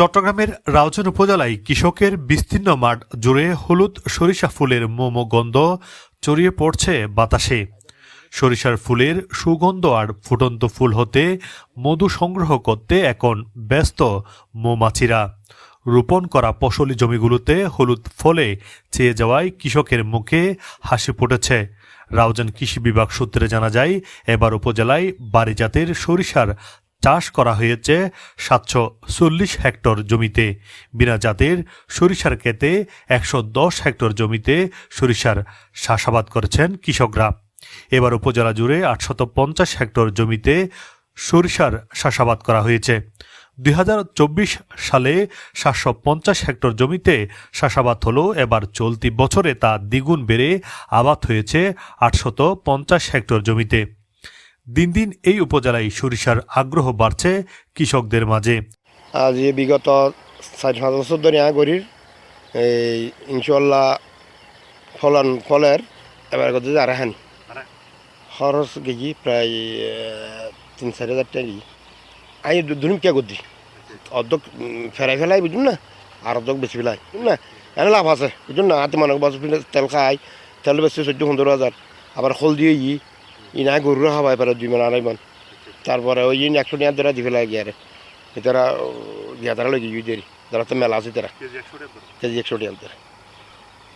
চট্টগ্রামের রাউজান উপজেলায় কৃষকের বিস্তীর্ণ মাঠ জুড়ে হলুদ সরিষা ফুলের মোমো গন্ধ ছড়িয়ে পড়ছে বাতাসে। সরিষার ফুলের সুগন্ধ আর ফুটন্ত ফুল হতে মধু সংগ্রহ করতে এখন ব্যস্ত মৌমাছিরা। রোপণ করা ফসলি জমিগুলোতে হলুদ ফলে চেয়ে যাওয়ায় কৃষকের মুখে হাসি ফুটেছে। রাউজান কৃষি বিভাগ সূত্রে জানা যায়, এবার উপজেলায় বাড়ি জাতের সরিষার চাষ করা হয়েছে সাতশো চল্লিশ হেক্টর জমিতে। বিনা জাতের সরিষার ক্ষেতে একশো দশ হেক্টর জমিতে সরিষার চাষাবাদ করেছেন কৃষকরা। এবার উপজেলা জুড়ে আটশত পঞ্চাশ হেক্টর জমিতে সরিষার চাষাবাদ করা হয়েছে। দুই হাজার চব্বিশ সালে সাতশো পঞ্চাশ হেক্টর জমিতে চাষাবাদ হলো, এবার চলতি বছরে তা দ্বিগুণ বেড়ে আবাদ হয়েছে আটশত পঞ্চাশ হেক্টর জমিতে। দিন দিন এই উপজেলায় সরিষার আগ্রহ বাড়ছে কৃষকদের মাঝে। আজ বিগত চার পাঁচ বছর ধরে আ করির এই ইনশাল্লাহ ফলন, ফলের এবার কত আর হানি। খরচ গেছি প্রায় তিন, চার হাজার টাকা গেছি আমি দুদিন কে করছি অর্ধক ফেরাই ফেলাই, বুঝুন না? আর অর্ধক বেশি ফেলাই, বুঝুন না? এনে লাভ আছে, বুঝুন না? হাতে মানুষ বছর তেল খাই, তেল বেশি চোদ্দ, পনেরো হাজার। আবার দিয়ে ই ই না হবাই পারে দুই মান আড়াই মান তারপরে ওই ইন একশো টাকা ধরা দিবে লাগে গিয়ে এতারা দিয়া তারা লই গিয়ে দেরি। তারা তো মেলা আছে তারা। কেজি একশো টাকা তারা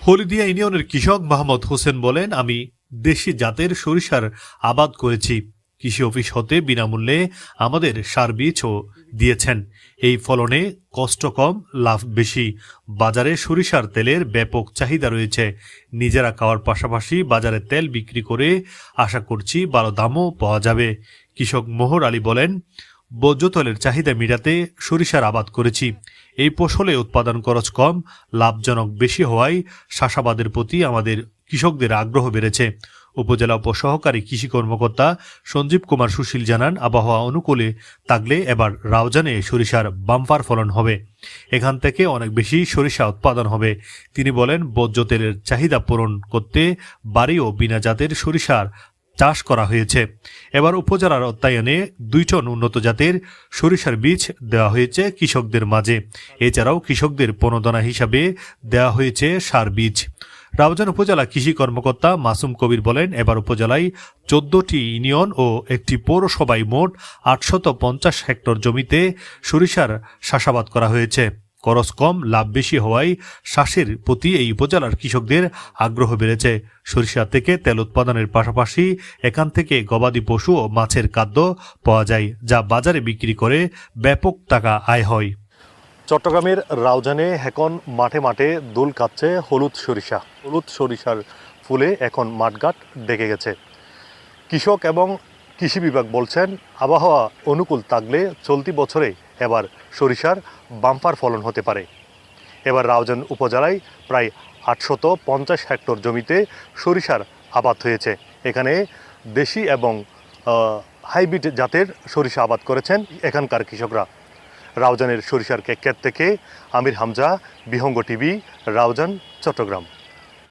হলিদিয়া ইউনিয়নের কৃষক মাহমদ হোসেন বলেন আমি দেশি জাতের সরিষার আবাদ করেছি। কৃষি অফিস হতে বিনামূল্যে আমাদের সার বীজও দিয়েছেন। এই ফলনে কষ্ট কম, লাভ বেশি। বাজারে সরিষার তেলের ব্যাপক চাহিদা রয়েছে। নিজেরা খাওয়ার পাশাপাশি বাজারে তেল বিক্রি করে আশা করছি ভালো দামও পাওয়া যাবে। কৃষক মোহর আলী বলেন, বর্জ্য তেলের চাহিদা মেটাতে সরিষার আবাদ করেছি। এই ফসলে উৎপাদন খরচ কম, লাভজনক বেশি হওয়ায় চাষাবাদের প্রতি আমাদের কৃষকদের আগ্রহ বেড়েছে। উপজেলা উপসহকারী কৃষি কর্মকর্তা সঞ্জীব কুমার সুশীল জানান, আবহাওয়া অনুকূলে থাকলে এবার রাউজানে সরিষার বাম্পার ফলন হবে। এখান থেকে অনেক বেশি সরিষা উৎপাদন হবে। তিনি বলেন, বর্জ্য তেলের চাহিদা পূরণ করতে বাড়ি ও বিনা জাতের সরিষার চাষ করা হয়েছে। এবার উপজেলার অত্যায়নে দুই টন উন্নত জাতের সরিষার বীজ দেওয়া হয়েছে কৃষকদের মাঝে। এছাড়াও কৃষকদের প্রণোদনা হিসাবে দেওয়া হয়েছে সার বীজ। রাউজান উপজেলা কৃষি কর্মকর্তা মাসুম কবির বলেন, এবার উপজেলায় চোদ্দটি ইউনিয়ন ও একটি পৌরসভায় মোট আটশত পঞ্চাশ হেক্টর জমিতে সরিষার চাষাবাদ করা হয়েছে। খরচ কম, লাভ বেশি হওয়ায় শ্বাসের প্রতি এই উপজেলার কৃষকদের আগ্রহ বেড়েছে। সরিষা থেকে তেল উৎপাদনের পাশাপাশি এখান থেকে গবাদি পশু ও মাছের খাদ্য পাওয়া যায়, যা বাজারে বিক্রি করে ব্যাপক টাকা আয় হয়। চট্টগ্রামের রাউজানে এখন মাঠে মাঠে দোল কাটছে হলুদ সরিষা। হলুদ সরিষার ফুলে এখন মাঠঘাট ডেকে গেছে। কৃষক এবং কৃষি বিভাগ বলছেন, আবহাওয়া অনুকূল থাকলে চলতি বছরে এবার সরিষার বাম্পার ফলন হতে পারে। এবার রাউজান উপজেলায় প্রায় আটশত পঞ্চাশ হেক্টর জমিতে সরিষার আবাদ হয়েছে। এখানে দেশি এবং হাইব্রিড জাতের সরিষা আবাদ করেছেন এখানকার কৃষকরা। রাউজানের সরিষার কেক থেকে আমির হামজা বিহঙ্গ টিভি রাউজান চট্টগ্রাম।